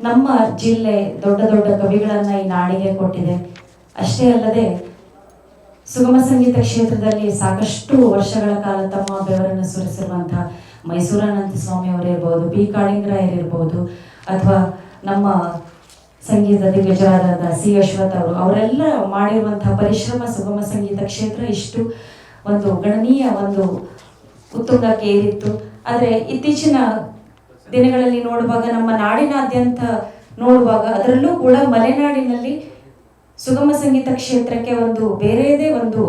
ನಮ್ಮ ಜಿಲ್ಲೆ ದೊಡ್ಡ ದೊಡ್ಡ ಕವಿಗಳನ್ನ ಈ ನಾಡಿಗೆ ಕೊಟ್ಟಿದೆ. ಅಷ್ಟೇ ಅಲ್ಲದೆ ಸುಗಮ ಸಂಗೀತ ಕ್ಷೇತ್ರದಲ್ಲಿ ಸಾಕಷ್ಟು ವರ್ಷಗಳ ಕಾಲ ತಮ್ಮ ಬೆವರನ್ನು ಸುರಿಸಿರುವಂತಹ ಮೈಸೂರಾನಂದ ಸ್ವಾಮಿ ಅವರಿರ್ಬೋದು ಬಿ ಕಾಳಿಂಗರಾಯರಿರ್ಬೋದು ಅಥವಾ ನಮ್ಮ ಸಂಗೀತ ದಿಗ್ಗಜರಾದ ಸಿ ಅಶ್ವಥ್ ಅವರು, ಅವರೆಲ್ಲ ಮಾಡಿರುವಂತಹ ಪರಿಶ್ರಮ ಸುಗಮ ಸಂಗೀತ ಕ್ಷೇತ್ರ ಇಷ್ಟು ಒಂದು ಗಣನೀಯ ಒಂದು ಉತ್ತುಂಗಕ್ಕೆ ಏರಿತ್ತು ಆದರೆ ಇತ್ತೀಚಿನ ದಿನಗಳಲ್ಲಿ ನೋಡುವಾಗ, ನಮ್ಮ ನಾಡಿನಾದ್ಯಂತ ನೋಡುವಾಗ, ಅದರಲ್ಲೂ ಕೂಡ ಮಲೆನಾಡಿನಲ್ಲಿ ಸುಗಮ ಸಂಗೀತ ಕ್ಷೇತ್ರಕ್ಕೆ ಒಂದು ಬೇರೆಯದೇ ಒಂದು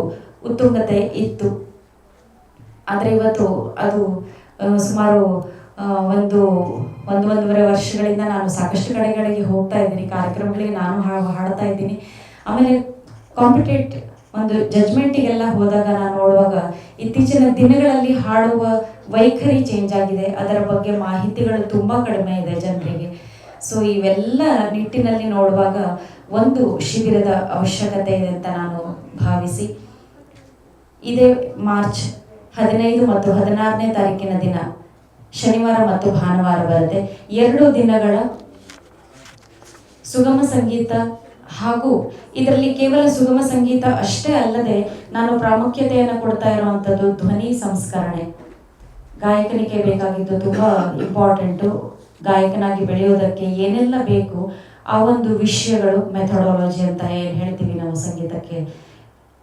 ಉತ್ತುಂಗತೆ ಇತ್ತು. ಆದರೆ ಇವತ್ತು ಅದು ಸುಮಾರು ಒಂದು ಒಂದು ಒಂದೂವರೆ ವರ್ಷಗಳಿಂದ ನಾನು ಸಾಕಷ್ಟು ಕಡೆಗಳಿಗೆ ಹೋಗ್ತಾ ಇದ್ದೀನಿ, ಕಾರ್ಯಕ್ರಮಗಳಿಗೆ ನಾನು ಹಾಡ್ತಾ ಇದ್ದೀನಿ. ಆಮೇಲೆ ಕಾಂಪಿಟೇಟ್ ಒಂದು ಜಜ್ಮೆಂಟಿಗೆಲ್ಲ ಹೋದಾಗ ನಾನು ನೋಡುವಾಗ ಇತ್ತೀಚಿನ ದಿನಗಳಲ್ಲಿ ಹಾಡುವ ವೈಖರಿ ಚೇಂಜ್ ಆಗಿದೆ. ಅದರ ಬಗ್ಗೆ ಮಾಹಿತಿಗಳು ತುಂಬ ಕಡಿಮೆ ಇದೆ ಜನರಿಗೆ. ಸೊ ಇವೆಲ್ಲ ನಿಟ್ಟಿನಲ್ಲಿ ನೋಡುವಾಗ ಒಂದು ಶಿಬಿರದ ಅವಶ್ಯಕತೆ ಇದೆ ಅಂತ ನಾನು ಭಾವಿಸಿ. ಇದೇ ಮಾರ್ಚ್ ಹದಿನೈದು ಮತ್ತು ಹದಿನಾರನೇ ತಾರೀಕಿನ ದಿನ ಶನಿವಾರ ಮತ್ತು ಭಾನುವಾರ ಬರುತ್ತೆ. ಎರಡು ದಿನಗಳ ಸುಗಮ ಸಂಗೀತ ಹಾಗೂ ಇದರಲ್ಲಿ ಕೇವಲ ಸುಗಮ ಸಂಗೀತ ಅಷ್ಟೇ ಅಲ್ಲದೆ ನಾನು ಪ್ರಾಮುಖ್ಯತೆಯನ್ನು ಕೊಡ್ತಾ ಇರುವಂಥದ್ದು ಧ್ವನಿ ಸಂಸ್ಕರಣೆ. ಗಾಯಕನಿಗೆ ಬೇಕಾಗಿದ್ದು ತುಂಬಾ ಇಂಪಾರ್ಟೆಂಟು ಗಾಯಕನಾಗಿ ಬೆಳೆಯೋದಕ್ಕೆ ಏನೆಲ್ಲ ಬೇಕು, ಆ ಒಂದು ವಿಷಯಗಳು ಮೆಥಡಾಲಜಿ ಅಂತ ಏನು ಹೇಳ್ತೀವಿ ನಾವು ಸಂಗೀತಕ್ಕೆ.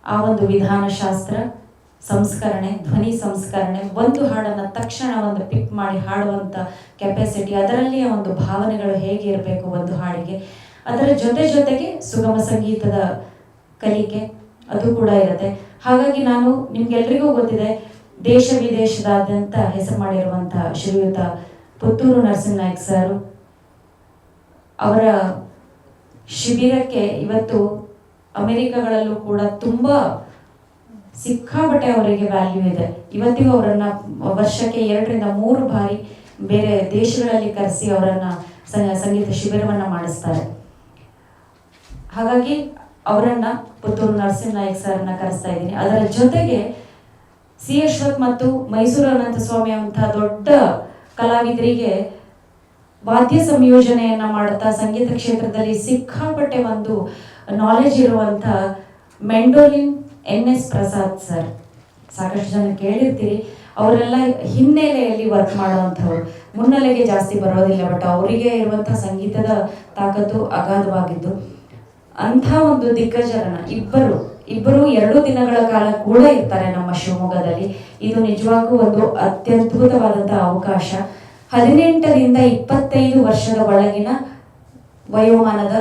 ಆ ಒಂದು ವಿಧಾನಶಾಸ್ತ್ರ, ಸಂಸ್ಕರಣೆ, ಧ್ವನಿ ಸಂಸ್ಕರಣೆ, ಒಂದು ಹಾಡನ್ನು ತಕ್ಷಣ ಒಂದು ಪಿಕ್ ಮಾಡಿ ಹಾಡುವಂಥ ಕೆಪಾಸಿಟಿ ಅದರಲ್ಲಿಯ ಒಂದು ಭಾವನೆಗಳು ಹೇಗೆ ಇರಬೇಕು ಒಂದು ಹಾಡಿಗೆ. ಅದರ ಜೊತೆ ಜೊತೆಗೆ ಸುಗಮ ಸಂಗೀತದ ಕಲಿಕೆ ಅದು ಕೂಡ ಇರುತ್ತೆ. ಹಾಗಾಗಿ ನಾನು ನಿಮ್ಗೆಲ್ರಿಗೂ ಗೊತ್ತಿದೆ, ದೇಶ ವಿದೇಶದಾದ್ಯಂತ ಹೆಸರು ಮಾಡಿರುವಂತಹ ಶ್ರೀಯುತ ಪುತ್ತೂರು ನರಸಿಂಹನಾಯ್ಕ ಸರ್ ಅವರ ಶಿಬಿರಕ್ಕೆ ಇವತ್ತು ಅಮೆರಿಕಗಳಲ್ಲೂ ಕೂಡ ತುಂಬಾ ಸಿಕ್ಕಾಪಟ್ಟೆ ಅವರಿಗೆ ವ್ಯಾಲ್ಯೂ ಇದೆ. ಇವತ್ತಿಗೂ ಅವರನ್ನ ವರ್ಷಕ್ಕೆ ಎರಡರಿಂದ ಮೂರು ಬಾರಿ ಬೇರೆ ದೇಶಗಳಲ್ಲಿ ಕರೆಸಿ ಅವರನ್ನ ಸಂಗೀತ ಶಿಬಿರವನ್ನ ಮಾಡಿಸ್ತಾರೆ. ಹಾಗಾಗಿ ಅವರನ್ನ ಪುತ್ತೂರು ಸರ್ ಸರ್ನ ಕರೆಸ್ತಾ ಇದ್ದೀನಿ. ಅದರ ಜೊತೆಗೆ ಸಿ ಅಶ್ವಥ್ ಮತ್ತು ಮೈಸೂರು ಅನಂತ ಸ್ವಾಮಿ ಅಂತಹ ದೊಡ್ಡ ಕಲಾವಿದರಿಗೆ ವಾದ್ಯ ಸಂಯೋಜನೆಯನ್ನ ಮಾಡುತ್ತಾ ಸಂಗೀತ ಕ್ಷೇತ್ರದಲ್ಲಿ ಸಿಕ್ಕಾಪಟ್ಟೆ ಒಂದು ನಾಲೆಜ್ ಇರುವಂತ mandolin N S Prasad sir. ಸಾಕಷ್ಟು ಜನ ಕೇಳಿರ್ತೀರಿ. ಅವರೆಲ್ಲ ಹಿನ್ನೆಲೆಯಲ್ಲಿ ವರ್ಕ್ ಮಾಡುವಂಥವ್ರು. ಮುನ್ನೆಲೆಗೆ ಜಾಸ್ತಿ ಬರೋದಿಲ್ಲ ಬಟ್ ಅವರಿಗೆ ಇರುವಂತಹ ಸಂಗೀತದ ತಾಕತ್ತು ಅಗಾಧವಾಗಿದ್ದು. ಅಂಥ ಒಂದು ದಿಗ್ಗಜರನ್ನ ಇಬ್ಬರು ಇಬ್ಬರು ಎರಡು ದಿನಗಳ ಕಾಲ ಕೂಡ ಇರ್ತಾರೆ ನಮ್ಮ ಶಿವಮೊಗ್ಗದಲ್ಲಿ. ಇದು ನಿಜವಾಗೂ ಒಂದು ಅತ್ಯದ್ಭುತವಾದಂತಹ ಅವಕಾಶ. ಹದಿನೆಂಟರಿಂದ ಇಪ್ಪತ್ತೈದು ವರ್ಷದ ಒಳಗಿನ ವಯೋಮಾನದ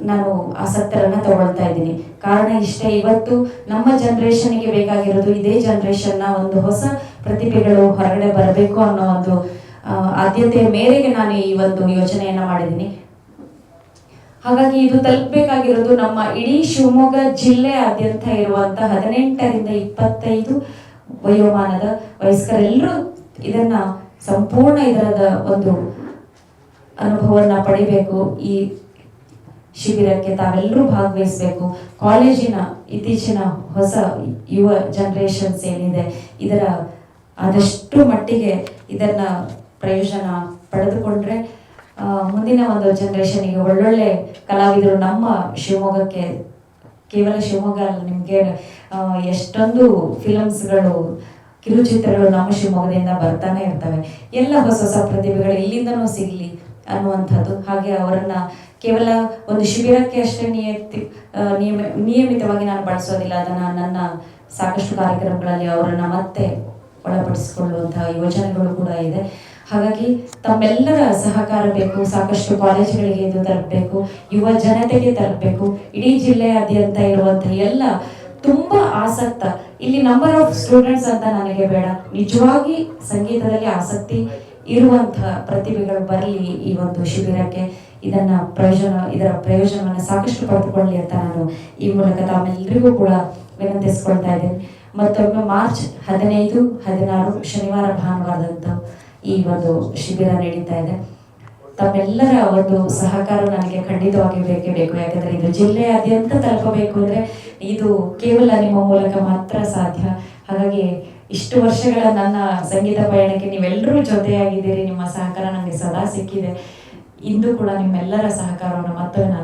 ನಾನು ಆಸಕ್ತರನ್ನ ತಗೊಳ್ತಾ ಇದ್ದೀನಿ. ಕಾರಣ ಇಷ್ಟೇ, ಇವತ್ತು ನಮ್ಮ ಜನರೇಷನ್ಗೆ ಬೇಕಾಗಿರೋದು ಇದೇ ಜನರೇಷನ್ನ ಒಂದು ಹೊಸ ಪ್ರತಿಭೆಗಳು ಹೊರಗಡೆ ಬರಬೇಕು ಅನ್ನೋ ಒಂದು ಆದ್ಯತೆಯ ಮೇರೆಗೆ ನಾನು ಈ ಒಂದು ಯೋಜನೆಯನ್ನ ಮಾಡಿದ್ದೀನಿ. ಹಾಗಾಗಿ ಇದು ತಲುಪಬೇಕಾಗಿರೋದು ನಮ್ಮ ಇಡೀ ಶಿವಮೊಗ್ಗ ಜಿಲ್ಲೆಯಾದ್ಯಂತ ಇರುವಂತಹ ಹದಿನೆಂಟರಿಂದ ಇಪ್ಪತ್ತೈದು ವಯೋಮಾನದ ವಯಸ್ಕರೆಲ್ಲರೂ ಇದನ್ನ ಸಂಪೂರ್ಣ ಇದರದ ಒಂದು ಅನುಭವವನ್ನ ಪಡಿಬೇಕು. ಈ ಶಿಬಿರಕ್ಕೆ ತಾವೆಲ್ಲರೂ ಭಾಗವಹಿಸಬೇಕು. ಕಾಲೇಜಿನ ಇತ್ತೀಚಿನ ಹೊಸ ಯುವ ಜನರೇಷನ್ಸ್ ಏನಿದೆ, ಇದರ ಆದಷ್ಟು ಮಟ್ಟಿಗೆ ಇದನ್ನ ಪ್ರಯೋಜನ ಪಡೆದುಕೊಂಡ್ರೆ ಮುಂದಿನ ಒಂದು ಜನರೇಷನ್ಗೆ ಒಳ್ಳೊಳ್ಳೆ ಕಲಾವಿದರು ನಮ್ಮ ಶಿವಮೊಗ್ಗಕ್ಕೆ. ಕೇವಲ ಶಿವಮೊಗ್ಗ ಅಲ್ಲ, ನಿಮಗೆ ಎಷ್ಟೊಂದು ಫಿಲಮ್ಸ್ಗಳು ಕಿರುಚಿತ್ರಗಳು ನಮ್ಮ ಶಿವಮೊಗ್ಗದಿಂದ ಬರ್ತಾನೆ ಇರ್ತವೆ. ಎಲ್ಲ ಹೊಸ ಹೊಸ ಪ್ರತಿಭೆಗಳು ಇಲ್ಲಿಂದನೂ ಸಿಗಲಿ ಅನ್ನುವಂಥದ್ದು. ಹಾಗೆ ಅವರನ್ನ ಕೇವಲ ಒಂದು ಶಿಬಿರಕ್ಕೆ ಅಷ್ಟೇ ನಿಯತಿ ನಿಯಮ, ನಿಯಮಿತವಾಗಿ ನಾನು ಬಳಸೋದಿಲ್ಲ. ಅದನ್ನ ನನ್ನ ಸಾಕಷ್ಟು ಕಾರ್ಯಕ್ರಮಗಳಲ್ಲಿ ಅವರನ್ನ ಮತ್ತೆ ಒಳಪಡಿಸಿಕೊಳ್ಳುವಂತಹ ಯೋಜನೆಗಳು ಕೂಡ ಇದೆ. ಹಾಗಾಗಿ ತಮ್ಮೆಲ್ಲರ ಸಹಕಾರ ಬೇಕು, ಸಾಕಷ್ಟು ಕಾಲೇಜುಗಳಿಗೆ ಇದು ತರಬೇಕು, ಯುವ ಜನತೆಗೆ ತರಬೇಕು. ಇಡೀ ಜಿಲ್ಲೆಯಾದ್ಯಂತ ಇರುವಂತಹ ಎಲ್ಲ ತುಂಬಾ ಆಸಕ್ತ, ಇಲ್ಲಿ ನಂಬರ್ ಆಫ್ ಸ್ಟೂಡೆಂಟ್ಸ್ ಅಂತ ನನಗೆ ಬೇಡ. ನಿಜವಾಗಿ ಸಂಗೀತದಲ್ಲಿ ಆಸಕ್ತಿ ಇರುವಂತಹ ಪ್ರತಿಭೆಗಳು ಬರಲಿ ಈ ಒಂದು ಶಿಬಿರಕ್ಕೆ. ಇದನ್ನ ಪ್ರಯೋಜನ, ಇದರ ಪ್ರಯೋಜನವನ್ನು ಸಾಕಷ್ಟು ಪಡೆದುಕೊಳ್ಳಿ ಅಂತ ನಾನು ಈ ಮೂಲಕ ತಾವೆಲ್ಲರಿಗೂ ಕೂಡ ವಿನಂತಿಸ್ಕೊಳ್ತಾ ಇದ್ದೇನೆ. ಮತ್ತೊಮ್ಮೆ ಮಾರ್ಚ್ ಹದಿನೈದು, ಹದಿನಾರು ಶನಿವಾರ ಭಾನುವಾರದಂತ ಈ ಒಂದು ಶಿಬಿರ ನಡೀತಾ ಇದೆ. ತಮ್ಮೆಲ್ಲರ ಒಂದು ಸಹಕಾರ ನನಗೆ ಖಂಡಿತವಾಗಿ ಬೇಕೇ ಬೇಕು ಯಾಕಂದ್ರೆ ಇದು ಜಿಲ್ಲೆಯಾದ್ಯಂತ ತಲುಪಬೇಕು ಅಂದ್ರೆ ಇದು ಕೇವಲ ನಿಮ್ಮ ಮೂಲಕ ಮಾತ್ರ ಸಾಧ್ಯ. ಹಾಗಾಗಿ ಇಷ್ಟು ವರ್ಷಗಳ ನನ್ನ ಸಂಗೀತ ಪಯಣಕ್ಕೆ ನೀವೆಲ್ಲರೂ ಜೊತೆಯಾಗಿದ್ದೀರಿ. ನಿಮ್ಮ ಸಹಕಾರ ನನಗೆ ಸದಾ ಸಿಕ್ಕಿದೆ. ಇಂದು ಕೂಡ ನಿಮ್ಮೆಲ್ಲರ ಸಹಕಾರವನ್ನು ಮತ್ತೊಮ್ಮೆ